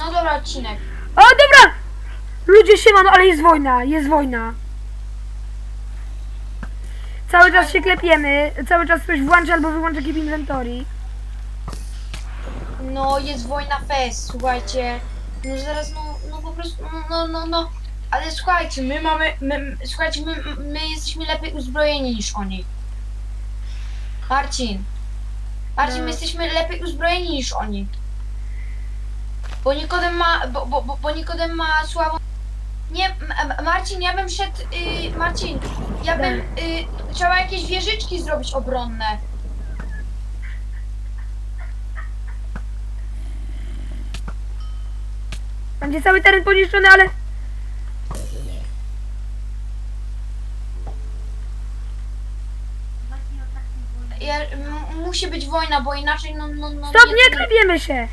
No dobra, odcinek. O, dobra! Ludzie, siemano, ale jest wojna, jest wojna. Cały czas się klepiemy, cały czas ktoś włącza albo wyłącza keep inventory. No, jest wojna fest, słuchajcie. No zaraz, no, no po prostu, no, no, no, no. Ale słuchajcie, my mamy, my, słuchajcie, my, my jesteśmy lepiej uzbrojeni niż oni. Marcin. Marcin, No. my jesteśmy lepiej uzbrojeni niż oni. Bo Nikodem ma, bo, bo, bo, bo Nikodem ma słabą... Nie, M- Marcin, ja bym szedł, y, Marcin, ja bym, y, trzeba jakieś wieżyczki zrobić obronne. Będzie cały teren poniszczony, ale... Ja, m- musi być wojna, bo inaczej no, no, no Stop, nie klepiemy się!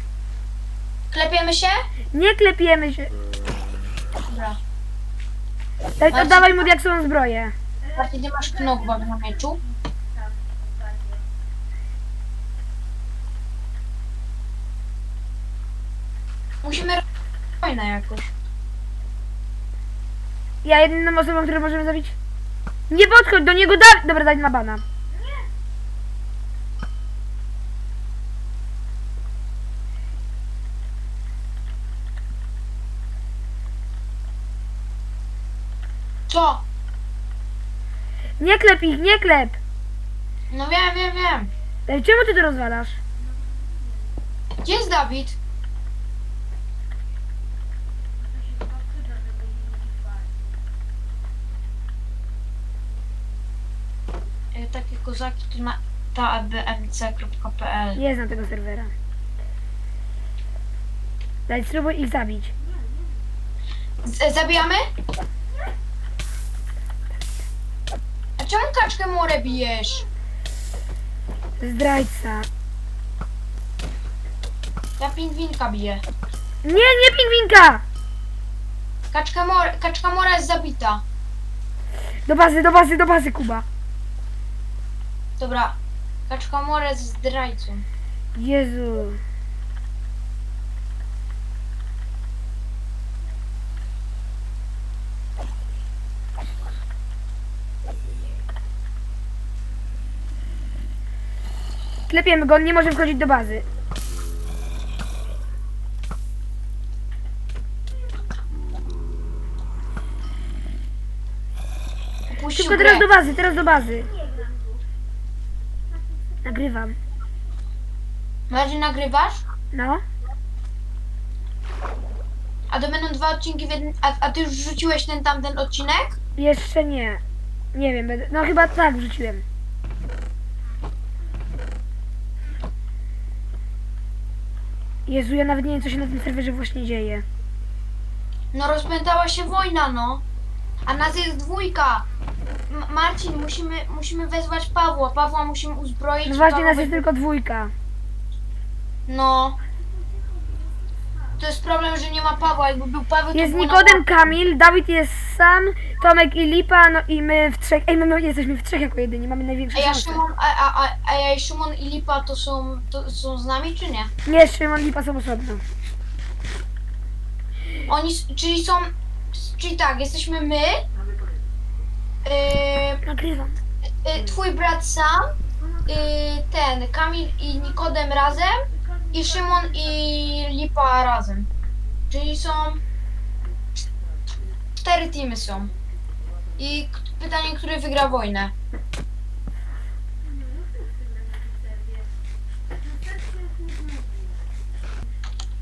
Klepiemy się? Nie klepiemy się. Dobra. Daj, Marcin- oddawaj mu diaksową zbroję. Martin, ty masz knokbag na mieczu? Musimy robić wojnę jakoś. Ja jedyną osobą, którą możemy zabić... Nie podchodź do niego, da... Dobra, daj na bana. Co? Nie klep ich, nie klep! No wiem, wiem, wiem. Ej, czemu ty to rozwalasz? Gdzie jest Dawid? E, Takie kozaki to ma ta bmc.pl Nie znam tego serwera. Daj, spróbuj ich zabić. Z- Zabijamy? Czemu kaczkę morę bijesz? Zdrajca. Ja pingwinka biję. Nie, nie pingwinka! Kaczka, more, kaczka mora jest zabita. Do bazy, do bazy, do bazy, Kuba. Dobra. Kaczka mora jest zdrajcą. Jezu. Klepiemy go, on nie może wchodzić do bazy. Szybko teraz do bazy, teraz do bazy. Nagrywam. Marcin, nagrywasz? No. A to będą dwa odcinki w jednym... A, a ty już wrzuciłeś ten tamten odcinek? Jeszcze nie. Nie wiem, będę... no chyba tak wrzuciłem. Jezu, ja nawet nie wiem, co się na tym serwerze właśnie dzieje. No rozpętała się wojna, no. A nas jest dwójka. M- Marcin, musimy, musimy wezwać Pawła. Pawła musimy uzbroić. No właśnie, Paweł nas jest tylko dwójka. No. To jest problem, że nie ma Pawła. Jakby był Paweł, to Jest było Nikodem, na- Kamil, Dawid jest sam, Tomek i Lipa, no i my w trzech. Ej, my, my jesteśmy w trzech jako jedyni, mamy największe A ja szanse. Szymon, a, a, a, a ja i Szymon i Lipa to są, to są z nami, czy nie? Nie, Szymon, Lipa są osobno. Oni, s- czyli są, czyli tak, jesteśmy my, yy, Nagrywam. yy, twój brat sam, yy, ten, Kamil i Nikodem razem i Szymon i Lipa razem. Czyli są cztery teamy są. I k- pytanie, który wygra wojnę.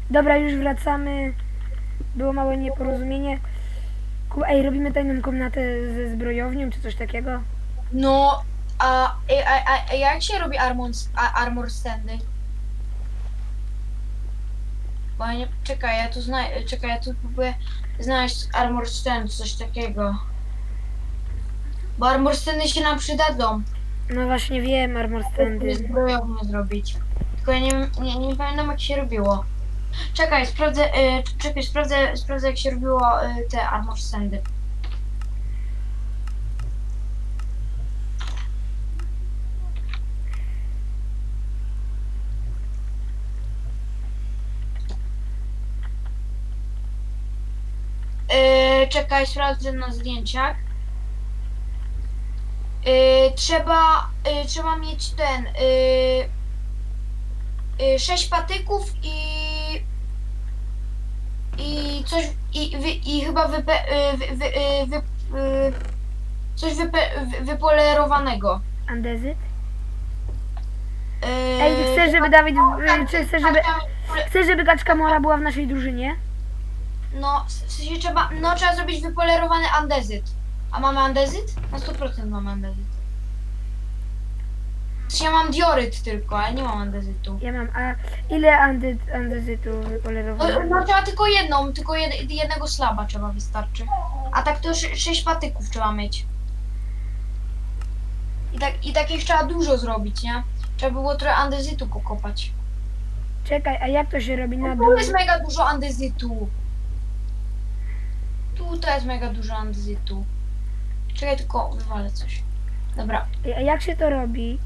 Dobra, już wracamy. Było małe nieporozumienie. Kuba, ej, robimy tajną komnatę ze zbrojownią, czy coś takiego? No, a, a, a, a jak się robi armor, a, armor standy? Bo ja nie, czekaj, ja tu zna, czekaj, ja tu próbuję znaleźć armor stand, coś takiego. Bo armor standy się nam przydadzą, No właśnie wiem, armor standy. zbrojownię zrobić. Tylko ja nie, nie, nie pamiętam jak się robiło. Czekaj, sprawdzę, y, czekaj, sprawdzę, sprawdzę jak się robiło y, te armor standy. Czekaj, czekaj, sprawdzę na zdjęciach. Yy, trzeba, yy, trzeba mieć ten, yy, yy, sześć patyków i i coś, i, wy, i chyba wype, yy, wy, wy, yy, wy, yy, coś wype, wy, wypolerowanego. Andezyt? Yy, Ej, chcesz, żeby Dawid, tak, żeby, chcesz, żeby Kaczka Mora była w naszej drużynie? No, w sensie trzeba, no trzeba zrobić wypolerowany andezyt. A mamy andezyt? Na 100% mamy andezyt. W sensie ja mam dioryt tylko, ale nie mam andezytu. Ja mam, a ile andy, andezytu No, wypolerowanego? no trzeba tylko jedną, tylko jed, jednego slaba trzeba wystarczy. A tak to sze- sześć patyków trzeba mieć. I, tak, I takich trzeba dużo zrobić, nie? Trzeba było trochę andezytu pokopać. Czekaj, a jak to się robi na dół? Tu jest mega dużo andezytu. Tutaj jest mega dużo andezytu. Czekaj, tylko wywalę coś. Dobra. A jak się to robi?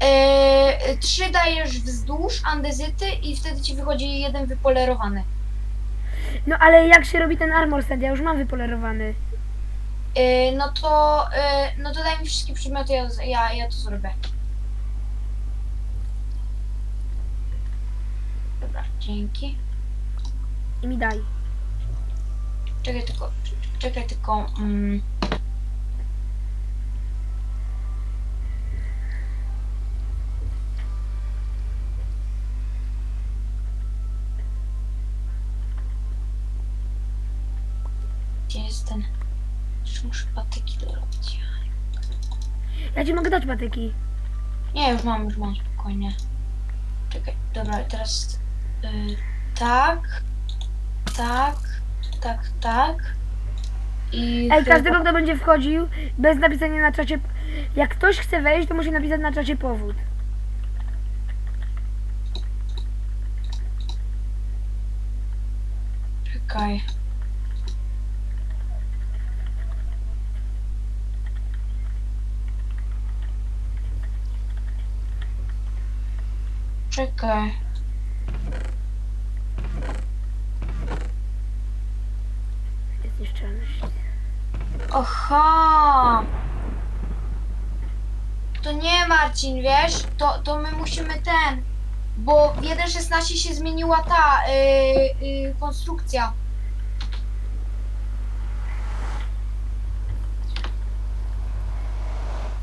Eee, trzy dajesz wzdłuż andezyty i wtedy ci wychodzi jeden wypolerowany. No ale jak się robi ten armor stand? Ja już mam wypolerowany. Eee, no to eee, no to daj mi wszystkie przedmioty, ja, ja, ja to zrobię. Dobra, dzięki. I mi daj. Czekaj tylko, czekaj tylko. Mm. Gdzie jest ten? Jeszcze muszę patyki dorobić. Ja ci mogę dać patyki. Nie, już mam, już mam spokojnie. Czekaj, dobra, teraz y, tak, tak, tak, tak. I Ej, chyba- każdego, kto będzie wchodził, bez napisania na czacie... Jak ktoś chce wejść, to musi napisać na czacie powód. Czekaj. Czekaj. Jest nieszczelność. Aha! To nie Marcin, wiesz? To, to my musimy ten. Bo w 1.16 się zmieniła ta yy, yy, konstrukcja.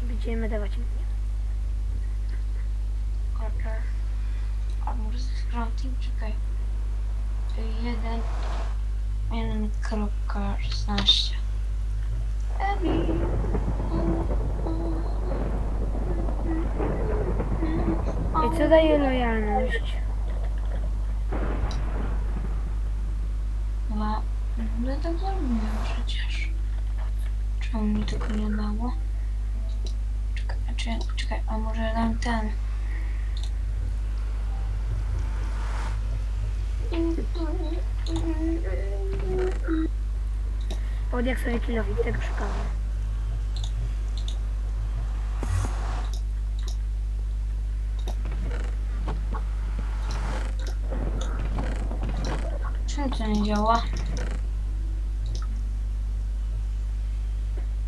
Będziemy dawać im. Quarter. A może scrouting? Czekaj. Jeden. Jeden kropka 16. Ej, co daje lojalność? Dwa. No ja tak zrobiłem przecież. Czemu mi tego nie dało? Czekaj, czekaj, czekaj, a może dam ten. Od jak sobie kilowik, tego szukałem. Czemu to nie działa?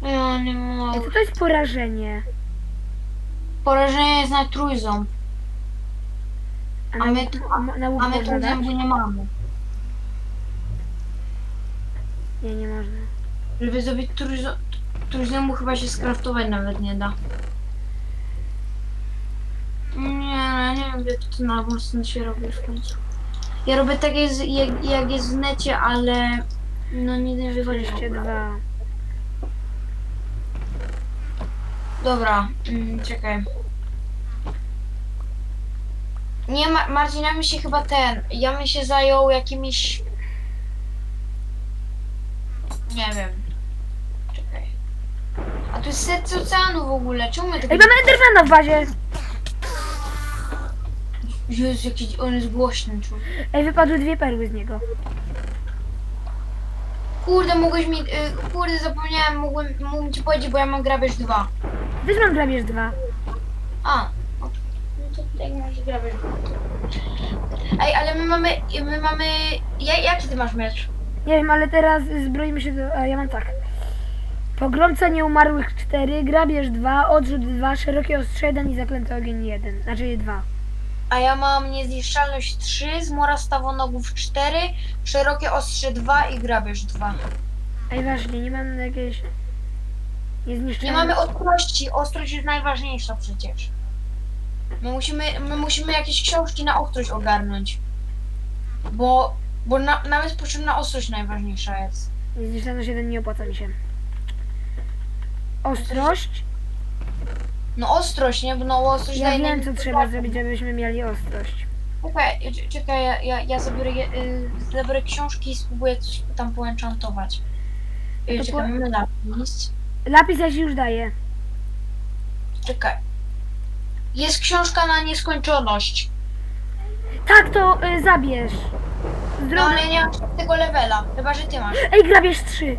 Ja nie Ej, mogę. co to jest porażenie? Porażenie jest na trójząb, A A my tu- a- na, na łuk a my można dać? trójząbu nie mamy. Nie, nie można. Żeby zrobić trójzo- trójząbu chyba się skraftować nawet nie da. Nie, no, nie wiem jak to na mocno się robi w końcu. Ja robię tak jest, jak, jak jest w necie, ale no nie wiem wychodzi. Jeszcze dwa. Dobra, mm, czekaj. Nie, Ma- Marcin, ja bym się chyba ten. Ja bym się zajął jakimiś. Nie wiem. Czekaj. A tu jest serce oceanu w ogóle. Czemu my tego. Ej, mamy Endermana w bazie! Jezu, jaki on jest głośny, człowiek. Ej, wypadły dwie perły z niego. Kurde, mogłeś mi. Y, kurde, zapomniałem, mógłbym, mógłbym ci powiedzieć, bo ja mam grabież 2. Też mam grabież dwa. A, no to, no to jak masz grabież 2. Ej, ale my mamy. My mamy. Ja, jaki ty masz mecz? Nie wiem, ale teraz zbroimy się do... A ja mam tak. Pogromca nieumarłych 4, grabież 2, odrzut 2, szerokie ostrze 1 i zaklęty ogień 1. Znaczy 2. A ja mam niezniszczalność 3, zmora stawonogów 4, szerokie ostrze 2 i grabież 2. Ej, właśnie, nie mam jakiejś... Nie Niezniszczalnej... mamy ostrości, ostrość jest najważniejsza przecież. My musimy, my musimy jakieś książki na ostrość ogarnąć. Bo, bo na, nawet potrzebna ostrość najważniejsza jest. Niezniszczalność 1 nie opłaca mi się. Ostrość? No ostrość, nie? Bo No ostrość Ja daje wiem, co trzeba zrobić, żebyśmy mieli ostrość. Czekaj, c- czekaj, ja, ja, ja zabiorę, je- y, zabiorę książki i spróbuję coś tam poenchantować. Y, to czekaj, po- mamy napis. Lapis ja ci już daję. Czekaj. Jest książka na nieskończoność. Tak, to y, zabierz. No Zdrowy. ale nie mam tego levela, chyba że ty masz. Ej, grabież 3.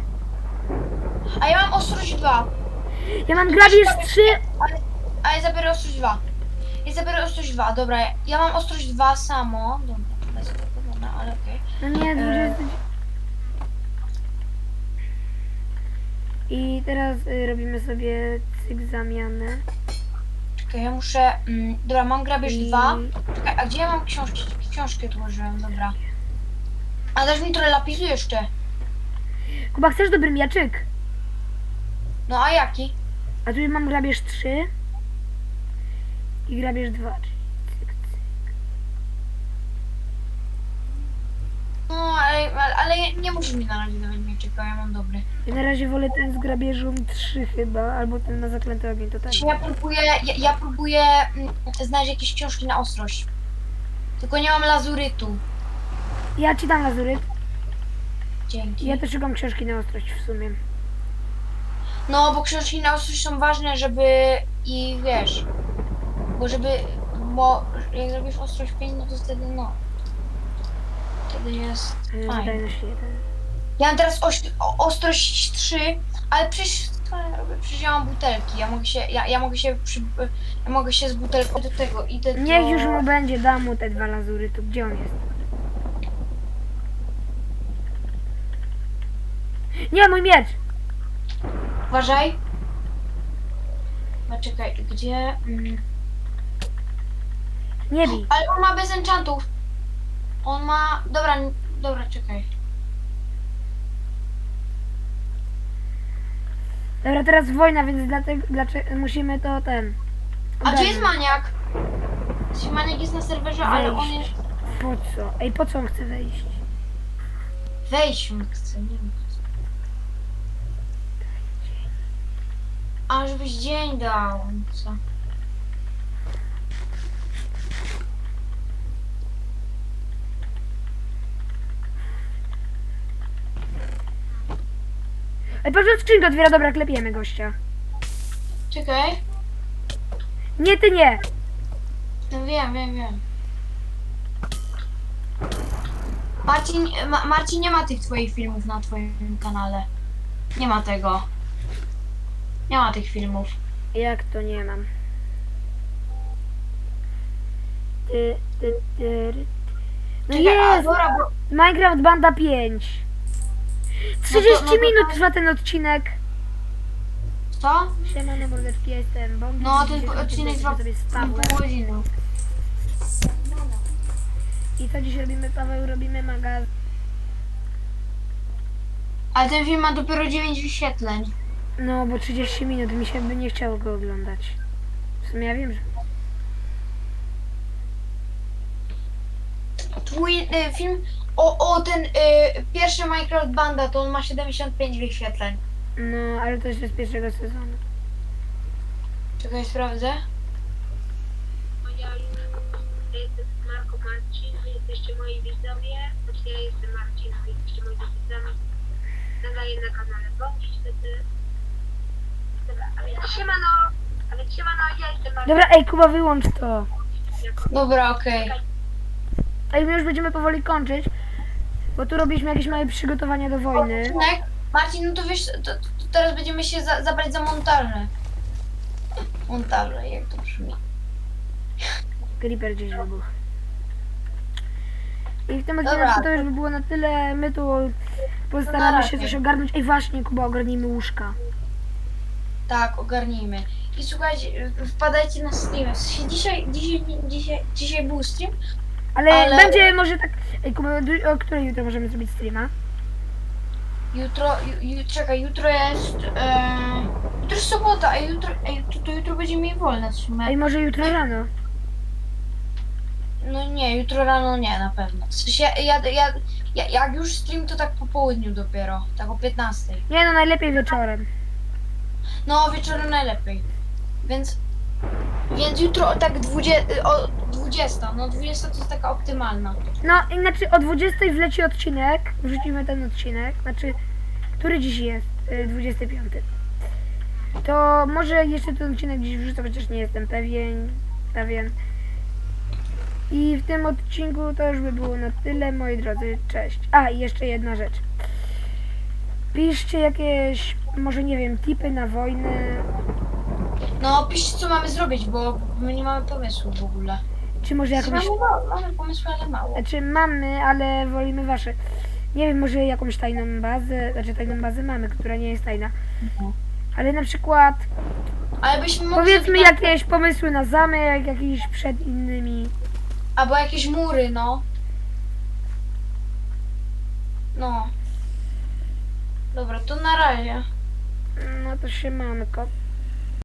A ja mam ostrość 2. Ja mam grabież 3. Ale, a ja zabiorę ostrość 2. Ja zabiorę ostrość 2, dobra. Ja, mam ostrość 2 samo. Dobra, to jest ale okej. No nie, 20. I teraz y, robimy sobie cyk zamianę. Czekaj, ja muszę... Mm, dobra, mam grabież I... 2. Czekaj, a gdzie ja mam książki? Książkę tu użyłem, dobra. A dasz mi trochę lapisu jeszcze. Kuba, chcesz dobry miaczyk? No a jaki? A tu mam grabież 3. I grabież 2. czyli Cyk, cyk. No, ale, ale, ale nie musisz mi na razie dawać mieczyka, ja mam dobry. Ja na razie wolę ten z grabieżą 3 chyba, albo ten na zaklęty ogień, to. Znaczy, Ja próbuję, ja, ja próbuję mm, znaleźć jakieś książki na ostrość. Tylko nie mam lazurytu. Ja ci dam lazuryt. Dzięki. Ja też szukam książki na ostrość w sumie. No, bo książki na ostrość są ważne, żeby i wiesz, bo żeby, bo jak zrobisz ostrość 5, no to wtedy no, wtedy jest Y, fajnie. Wydajność 1. Ja mam teraz oś, o, ostrość 3, ale przecież co ja robię? Przecież ja mam butelki, ja mogę się, ja, ja mogę się przy, ja mogę się z butelką do tego, idę do... Niech już mu będzie, dam mu te dwa lazuryty. Gdzie on jest? Nie, mój miecz! Uważaj. Czekaj, gdzie... Mm. Nie bij. Ale on ma bez enchantów. On ma... Dobra, n- dobra, czekaj. Dobra, teraz wojna, więc dlatego, dlaczego musimy to ten. A gdzie jest maniak? Znaczy, Maniak jest na serwerze, ale on Wejść. jest... Po co? Ej, po co on chce wejść? Wejść on chce, nie wiem. po co. A, żebyś dzień dał, no co? Ej, patrz, skrzynkę otwiera, dobra, klepiemy gościa. Czekaj. Nie, ty nie! No wiem, wiem, wiem. Marcin, Ma, Marcin nie ma tych twoich filmów na twoim kanale. Nie ma tego. Nie ma tych filmów. Jak to nie mam? Ty, ty, ty, ty. No Czekaj, a, jest! dobra, bo... Minecraft Banda 5. 30 no to- minut tak. trwa ten odcinek. Co? Siemano, mordeczki, ja jestem Bombi. No, ten Dzisiaj odcinek trwa sobie z Pawłem. pół godziny. I co dziś robimy, Paweł? Robimy magazyn. Ale ten film ma dopiero 9 wyświetleń. No, bo 30 minut mi się by nie chciało go oglądać. W sumie ja wiem, że... Twój y, film o, o ten y, pierwszy Minecraft Banda to on ma 75 wyświetleń. No, ale to jeszcze z pierwszego sezonu. Czekaj, sprawdzę. Ja jestem Marko Marcin, wy jesteście moi widzowie, znaczy ja jestem Marcin, wy jesteście moi widzami. Nadaję na kanale Bądź wtedy. Dobra, a więc siemano, a więc siemano, ja jestem Marcin. Dobra, ej, Kuba, wyłącz to. Dobra, okej. Ej, my już będziemy powoli kończyć, bo tu robiliśmy jakieś małe przygotowania do wojny. Odcinek. Marcin, no to wiesz, to, to teraz będziemy się za, zabrać za montaże. Montaże, jak to brzmi. Creeper gdzieś wybuchł. I w tym Dobra, odcinku to już by było na tyle. My tu postaramy się coś ogarnąć. Ej, właśnie, Kuba, ogarnijmy łóżka. Tak, ogarnijmy. I słuchajcie, wpadajcie na stream. W sensie dzisiaj, dzisiaj, dzisiaj, dzisiaj był stream. Ale, Ale- będzie może tak. Ej, Kuba, du- o której jutro możemy zrobić streama? Jutro, ju, ju, czekaj, jutro jest. E, jutro jest sobota, a jutro, ej, to, to jutro będziemy mieli wolne w sumie. Ej, może jutro rano. No nie, jutro rano nie na pewno. W sensie, ja, ja, ja, jak już stream, to tak po południu dopiero, tak o 15. Nie no, najlepiej wieczorem. No, wieczorem najlepiej. Więc, więc jutro tak 20, o 20, no 20 to jest taka optymalna. No, i znaczy o 20 wleci odcinek. Wrzucimy ten odcinek. Znaczy, który dziś jest? Y, 25. To może jeszcze ten odcinek dziś wrzucę, chociaż nie jestem pewien. pewien. I w tym odcinku to już by było na tyle, moi drodzy. Cześć. A, i jeszcze jedna rzecz. Piszcie jakieś, może nie wiem, tipy na wojnę. No, piszcie co mamy zrobić, bo my nie mamy pomysłu w ogóle. Czy może jakąś Mamy, mamy pomysły, ale mało. Znaczy mamy, ale wolimy wasze. Nie wiem, może jakąś tajną bazę, znaczy tajną bazę mamy, która nie jest tajna. Ale na przykład Ale byśmy mogli powiedzmy jakieś pomysły na zamek, jakiś przed innymi. Albo jakieś mury, no. No. Dobra, to na razie. No to się mamy.